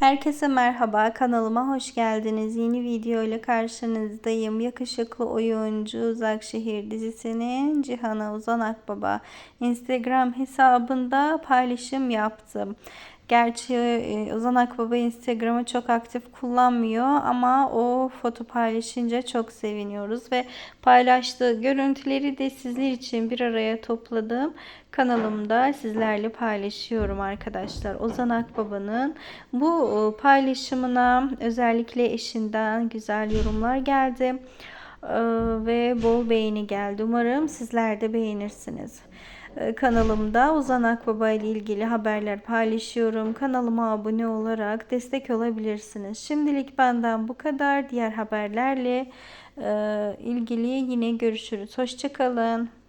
Herkese merhaba kanalıma hoş geldiniz. Yeni video ile karşınızdayım. Yakışıklı oyuncu Uzakşehir dizisinin Cihan'a Ozan Akbaba Instagram hesabında paylaşım yaptım. Gerçi e, Ozan Akbaba Instagram'ı çok aktif kullanmıyor ama o foto paylaşınca çok seviniyoruz ve paylaştığı görüntüleri de sizler için bir araya topladım. Kanalımda sizlerle paylaşıyorum arkadaşlar. Ozan Akbaba'nın bu e, paylaşımına özellikle eşinden güzel yorumlar geldi ve bol beğeni geldi. Umarım sizler de beğenirsiniz. E, Kanalımda Ozan Akbaba ile ilgili haberler paylaşıyorum. Kanalıma abone olarak destek olabilirsiniz. Şimdilik benden bu kadar. Diğer haberlerle e, ilgili yine görüşürüz. Hoşçakalın.